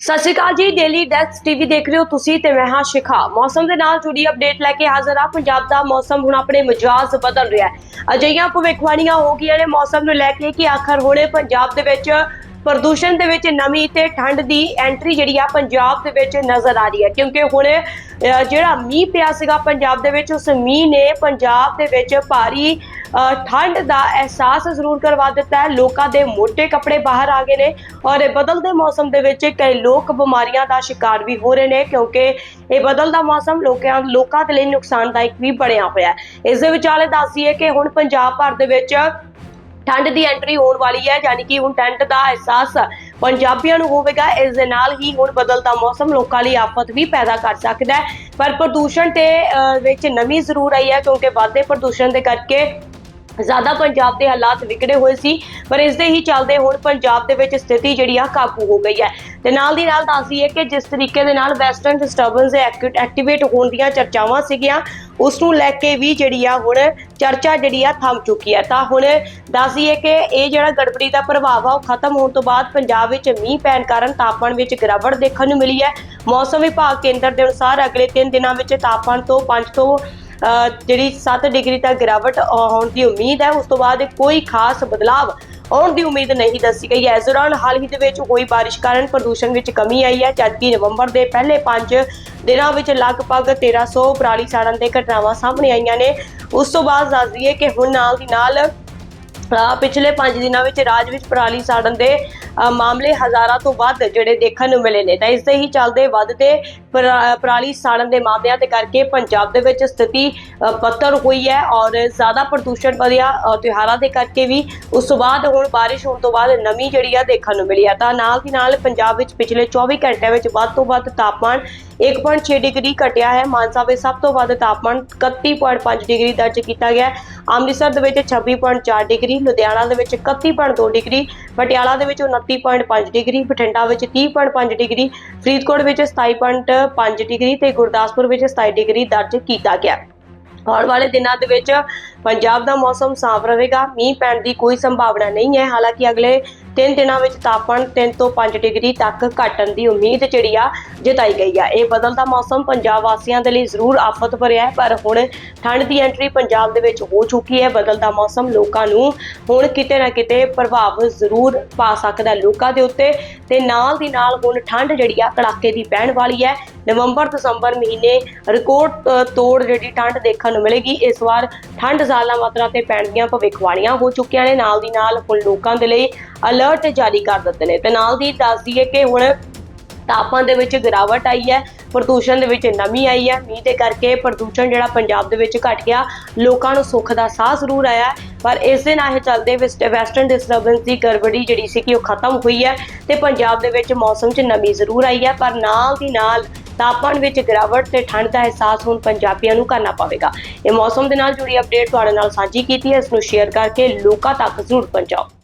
ਸਤਿ ਸ਼੍ਰੀ ਅਕਾਲ ਜੀ ਡੇਲੀ ਡੈਕਸ ਟੀਵੀ ਦੇਖ ਰਹੇ ਹੋ ਤੁਸੀਂ ਤੇ ਮੈਂ ਹਾਂ ਸ਼ਿਖਾ। ਮੌਸਮ ਦੇ ਨਾਲ ਜੁੜੀ ਅਪਡੇਟ ਲੈ ਕੇ ਹਾਜ਼ਰ ਹਾਂ। ਪੰਜਾਬ ਦਾ ਮੌਸਮ ਹੁਣ ਆਪਣੇ ਮਿਜਾਜ਼ ਬਦਲ ਰਿਹਾ ਹੈ। ਅਜਿਹੀਆਂ ਭਵਿੱਖਬਾਣੀਆਂ ਹੋ ਗਈਆਂ ਨੇ ਮੌਸਮ ਨੂੰ ਲੈ ਕੇ ਕਿ ਆਖਰ ਹੁਣੇ ਪੰਜਾਬ ਦੇ ਵਿੱਚ ਪ੍ਰਦੂਸ਼ਣ ਦੇ ਵਿੱਚ ਨਮੀ ਤੇ ਠੰਡ ਦੀ ਐਂਟਰੀ ਜਿਹੜੀ ਆ ਪੰਜਾਬ ਦੇ ਵਿੱਚ ਨਜ਼ਰ ਆ ਰਹੀ ਹੈ। ਕਿਉਂਕਿ ਹੁਣ ਜਿਹੜਾ ਮੀਂਹ ਪਿਆ ਸੀਗਾ ਪੰਜਾਬ ਦੇ ਵਿੱਚ, ਉਸ ਮੀਂਹ ਨੇ ਪੰਜਾਬ ਦੇ ਵਿੱਚ ਭਾਰੀ ਠੰਡ ਦਾ ਅਹਿਸਾਸ ਜ਼ਰੂਰ ਕਰਵਾ ਦਿੱਤਾ ਹੈ। ਲੋਕਾਂ ਦੇ ਮੋٹے ਕੱਪੜੇ ਬਾਹਰ ਆ ਗਏ ਨੇ ਔਰ ਇਹ ਬਦਲਦੇ ਮੌਸਮ ਦੇ ਵਿੱਚ ਕਈ ਲੋਕ ਬਿਮਾਰੀਆਂ ਦਾ ਸ਼ਿਕਾਰ ਵੀ ਹੋ ਰਹੇ ਨੇ ਕਿਉਂਕਿ ਇਹ ਬਦਲਦਾ ਮੌਸਮ ਲੋਕਾਂ ਲੋਕਾਂ ਦੇ ਲਈ ਨੁਕਸਾਨਦਾਇਕ ਵੀ ਬਣਿਆ ਹੋਇਆ ਹੈ। ਇਸ ਦੇ ਵਿਚਾਲੇ ਦੱਸੀਏ ਕਿ ਹੁਣ ਪੰਜਾਬ ਭਰ ਦੇ ਵਿੱਚ ਠੰਡ ਦੀ ਐਂਟਰੀ ਹੋਣ ਵਾਲੀ ਹੈ ਯਾਨੀ ਕਿ ਹੁਣ ਠੰਡ ਦਾ ਅਹਿਸਾਸ ਪੰਜਾਬੀਆਂ ਨੂੰ ਹੋਵੇਗਾ। ਇਸ ਦੇ ਨਾਲ ਹੀ ਹੁਣ ਬਦਲਦਾ ਮੌਸਮ ਲੋਕਾਂ ਲਈ ਆਫਤ ਵੀ ਪੈਦਾ ਕਰ ਸਕਦਾ ਹੈ। ਪਰ ਪ੍ਰਦੂਸ਼ਣ ਤੇ ਵਿੱਚ ਨਮੀ ਜ਼ਰੂਰ ਆਈ ਹੈ, ਕਿਉਂਕਿ ਵਾਧੇ ਪ੍ਰਦੂਸ਼ਣ ਦੇ ਕਰਕੇ ਜ਼ਿਆਦਾ ਪੰਜਾਬ ਦੇ ਹਾਲਾਤ ਵਿਗੜੇ ਹੋਏ ਸੀ। ਪਰ ਇਸ ਦੇ ਹੀ ਚੱਲਦੇ ਹੁਣ ਪੰਜਾਬ ਦੇ ਵਿੱਚ ਸਥਿਤੀ ਜਿਹੜੀ ਆ, ਕਾਬੂ ਹੋ ਗਈ ਹੈ। ਤੇ ਨਾਲ ਦੀ ਨਾਲ ਦੱਸਦੀ ਹੈ ਕਿ ਜਿਸ ਤਰੀਕੇ ਦੇ ਨਾਲ ਵੈਸਟਰਨ ਡਿਸਟਰਬੈਂਸ ਐਕਟੀਵੇਟ ਹੋਣ ਦੀਆਂ ਚਰਚਾਵਾਂ ਸੀਗੀਆਂ ਉਸ ਨੂੰ ਲੈ ਕੇ ਵੀ ਜਿਹੜੀ ਆ ਹੁਣ ਚਰਚਾ ਜਿਹੜੀ ਆ ਥੰਮ ਚੁੱਕੀ ਹੈ ਤਾਂ ਹੁਣ ਦੱਸਦੀਏ ਕਿ ਇਹ ਜਿਹੜਾ ਗੜਬੜੀ ਦਾ ਪ੍ਰਭਾਵ ਆ, ਉਹ ਖਤਮ ਹੋਣ ਤੋਂ ਬਾਅਦ ਪੰਜਾਬ ਵਿੱਚ ਮੀਂਹ ਪੈਣ ਕਾਰਨ ਤਾਪਮਾਨ ਵਿੱਚ ਗਿਰਾਵਟ ਦੇਖਣ ਨੂੰ ਮਿਲੀ ਹੈ। ਮੌਸਮ ਵਿਭਾਗ ਕੇਂਦਰ ਦੇ ਅਨੁਸਾਰ ਅਗਲੇ 3 ਦਿਨਾਂ ਵਿੱਚ ਤਾਪਮਾਨ ਤੋਂ 5 ਤੋਂ ਜਿਹੜੀ 7 ਡਿਗਰੀ ਤੱਕ ਗਿਰਾਵਟ ਆਉਣ ਦੀ ਉਮੀਦ ਹੈ। ਉਸ ਤੋਂ ਬਾਅਦ ਕੋਈ ਖਾਸ ਬਦਲਾਵ ਆਉਣ ਦੀ ਉਮੀਦ ਨਹੀਂ ਦੱਸੀ ਗਈ। ਹੈ ਇਸ ਦੌਰਾਨ ਹਾਲ ਹੀ ਦੇ ਵਿੱਚ ਹੋਈ ਬਾਰਿਸ਼ ਕਾਰਨ ਪ੍ਰਦੂਸ਼ਣ ਵਿੱਚ ਕਮੀ ਆਈ ਹੈ। ਜਦਕਿ ਨਵੰਬਰ ਦੇ ਪਹਿਲੇ 5 ਦਿਨਾਂ ਵਿੱਚ ਲਗਭਗ 1300 ਪਰਾਲੀ ਸਾੜਨ ਦੇ ਘਟਨਾਵਾਂ ਸਾਹਮਣੇ ਆਈਆਂ ਨੇ। ਉਸ ਤੋਂ ਬਾਅਦ ਦੱਸ ਦਈਏ ਕਿ ਹੁਣ ਨਾਲ ਦੀ ਨਾਲ, ਅਹ ਪਿਛਲੇ 5 ਦਿਨਾਂ ਵਿੱਚ ਰਾਜ ਵਿੱਚ ਪਰਾਲੀ ਸਾੜਨ ਦੇ ਮਾਮਲੇ ਹਜ਼ਾਰਾਂ ਤੋਂ ਵੱਧ ਜਿਹੜੇ ਦੇਖਣ ਨੂੰ ਮਿਲੇ ਨੇ। ਤਾਂ ਇਸ ਦੇ ਹੀ ਚੱਲਦੇ ਵੱਧਦੇ ਪਰਾਲੀ ਸਾੜਨ ਦੇ ਮਾਮਲਿਆਂ ਦੇ ਕਰਕੇ ਪੰਜਾਬ ਦੇ ਵਿੱਚ ਸਥਿਤੀ ਪੱਤਰ ਹੋਈ ਹੈ ਔਰ ਜ਼ਿਆਦਾ ਪ੍ਰਦੂਸ਼ਣ ਵਧਿਆ ਤਿਉਹਾਰਾਂ ਦੇ ਕਰਕੇ ਵੀ। ਉਸ ਤੋਂ ਬਾਅਦ ਹੁਣ ਬਾਰਿਸ਼ ਹੋਣ ਤੋਂ ਬਾਅਦ ਨਮੀ ਜਿਹੜੀ ਆ ਦੇਖਣ ਨੂੰ ਮਿਲੀ ਹੈ। ਤਾਂ ਨਾਲ ਦੀ ਨਾਲ ਪੰਜਾਬ ਵਿੱਚ ਪਿਛਲੇ 24 ਘੰਟਿਆਂ ਵਿੱਚ ਵੱਧ ਤੋਂ ਵੱਧ ਤਾਪਮਾਨ 1.6 ਡਿਗਰੀ ਘਟਿਆ ਹੈ। ਮਾਨਸਾ ਵਿੱਚ ਸਭ ਤੋਂ ਵੱਧ ਤਾਪਮਾਨ 31.5 ਡਿਗਰੀ ਦਰਜ ਕੀਤਾ ਗਿਆ ਅੰਮ੍ਰਿਤਸਰ ਦੇ ਵਿੱਚ 26.4 ਡਿਗਰੀ, ਲੁਧਿਆਣਾ ਦੇ ਵਿੱਚ 31.2 ਡਿਗਰੀ, ਪਟਿਆਲਾ ਦੇ ਵਿੱਚ 29.5 ਡਿਗਰੀ, ਬਠਿੰਡਾ ਵਿੱਚ 30.5 ਡਿਗਰੀ, ਫਰੀਦਕੋਟ ਵਿੱਚ 27.5 ਡਿਗਰੀ ਤੇ ਗੁਰਦਾਸਪੁਰ ਵਿੱਚ 27 ਡਿਗਰੀ ਦਰਜ ਕੀਤਾ ਗਿਆ ਆਉਣ ਵਾਲੇ ਦਿਨਾਂ ਦੇ ਵਿੱਚ ਪੰਜਾਬ ਦਾ ਮੌਸਮ ਸਾਫ਼ ਰਹੇਗਾ। ਮੀਂਹ ਪੈਣ ਦੀ ਕੋਈ ਸੰਭਾਵਨਾ ਨਹੀਂ ਹੈ। ਹਾਲਾਂਕਿ ਅਗਲੇ ਤਿੰਨ ਦਿਨਾਂ ਵਿੱਚ ਤਾਪਮਾਨ 3 ਤੋਂ 5 ਡਿਗਰੀ ਤੱਕ ਘਟਣ ਦੀ ਉਮੀਦ ਜਿਹੜੀ ਆ ਜਤਾਈ ਗਈ ਆ। ਇਹ ਬਦਲਦਾ ਮੌਸਮ ਪੰਜਾਬ ਵਾਸੀਆਂ ਦੇ ਲਈ ਜ਼ਰੂਰ ਆਫਤ ਭਰਿਆ ਹੈ, ਪਰ ਹੁਣ ਠੰਡ ਦੀ ਐਂਟਰੀ ਪੰਜਾਬ ਦੇ ਵਿੱਚ ਹੋ ਚੁੱਕੀ ਹੈ। ਬਦਲਦਾ ਮੌਸਮ ਲੋਕਾਂ ਨੂੰ ਹੁਣ ਕਿਤੇ ਨਾ ਕਿਤੇ ਪ੍ਰਭਾਵ ਜ਼ਰੂਰ ਪਾ ਸਕਦਾ ਲੋਕਾਂ ਦੇ ਉੱਤੇ ਤੇ ਨਾਲ ਦੀ ਨਾਲ ਹੁਣ ਠੰਡ ਜਿਹੜੀ ਆ ਕੜਾਕੇ ਦੀ ਪੈਣ ਵਾਲੀ ਹੈ। ਨਵੰਬਰ ਦਸੰਬਰ ਮਹੀਨੇ ਰਿਕਾਰਡ ਤੋੜ ਜਿਹੜੀ ਠੰਡ ਦੇਖਣ ਨੂੰ ਮਿਲੇਗੀ, ਇਸ ਵਾਰ ਠੰਡ ਜ਼ਿਆਦਾ ਮਾਤਰਾ ਤੇ ਪੈਣ ਦੀਆਂ ਭਵਿੱਖਬਾਣੀਆਂ ਹੋ ਚੁੱਕੀਆਂ ਨੇ। ਨਾਲ ਦੀ ਨਾਲ ਹੁਣ ਲੋਕਾਂ ਦੇ ਲਈ ਅਲਰਟ ਜਾਰੀ ਕਰ ਦਿੱਤੇ ਨੇ। ਤੇ ਨਾਲ ਦੀ ਦੱਸ ਦਈਏ ਕਿ ਹੁਣ ਤਾਪਮਾਨ ਦੇ ਵਿੱਚ ਗਿਰਾਵਟ ਆਈ ਹੈ, ਪ੍ਰਦੂਸ਼ਣ ਦੇ ਵਿੱਚ ਨਮੀ ਆਈ ਹੈ। ਮੀਂਹ ਦੇ ਕਰਕੇ ਪ੍ਰਦੂਸ਼ਣ ਜਿਹੜਾ ਪੰਜਾਬ ਦੇ ਵਿੱਚ ਘਟ ਗਿਆ। ਲੋਕਾਂ ਨੂੰ ਸੁੱਖ ਦਾ ਸਾਹ ਜ਼ਰੂਰ ਆਇਆ ਪਰ ਇਸ ਦੇ ਨਾਲ ਇਹ ਚੱਲਦੇ ਵੈਸਟ- ਵੈਸਟਰਨ ਡਿਸਟਰਬੈਂਸ ਦੀ ਗੜਬੜੀ ਜਿਹੜੀ ਸੀ ਕਿ ਉਹ ਖਤਮ ਹੋਈ ਹੈ ਤੇ ਪੰਜਾਬ ਦੇ ਵਿੱਚ ਮੌਸਮ 'ਚ ਨਮੀ ਜ਼ਰੂਰ ਆਈ ਹੈ। ਪਰ ਨਾਲ ਦੀ ਨਾਲ ਤਾਪਮਾਨ ਵਿੱਚ ਗਿਰਾਵਟ ਤੇ ਠੰਡ ਦਾ ਅਹਿਸਾਸ ਹੁਣ ਪੰਜਾਬੀਆਂ ਨੂੰ ਕਰਨਾ ਪਵੇਗਾ। ਇਹ ਮੌਸਮ ਦੇ ਨਾਲ ਜੁੜੀ ਅਪਡੇਟ ਤੁਹਾਡੇ ਨਾਲ ਸਾਂਝੀ ਕੀਤੀ ਹੈ। ਇਸ ਨੂੰ ਸ਼ੇਅਰ ਕਰਕੇ ਲੋਕਾਂ ਤੱਕ ਜ਼ਰੂਰ ਪਹੁੰਚਾਓ।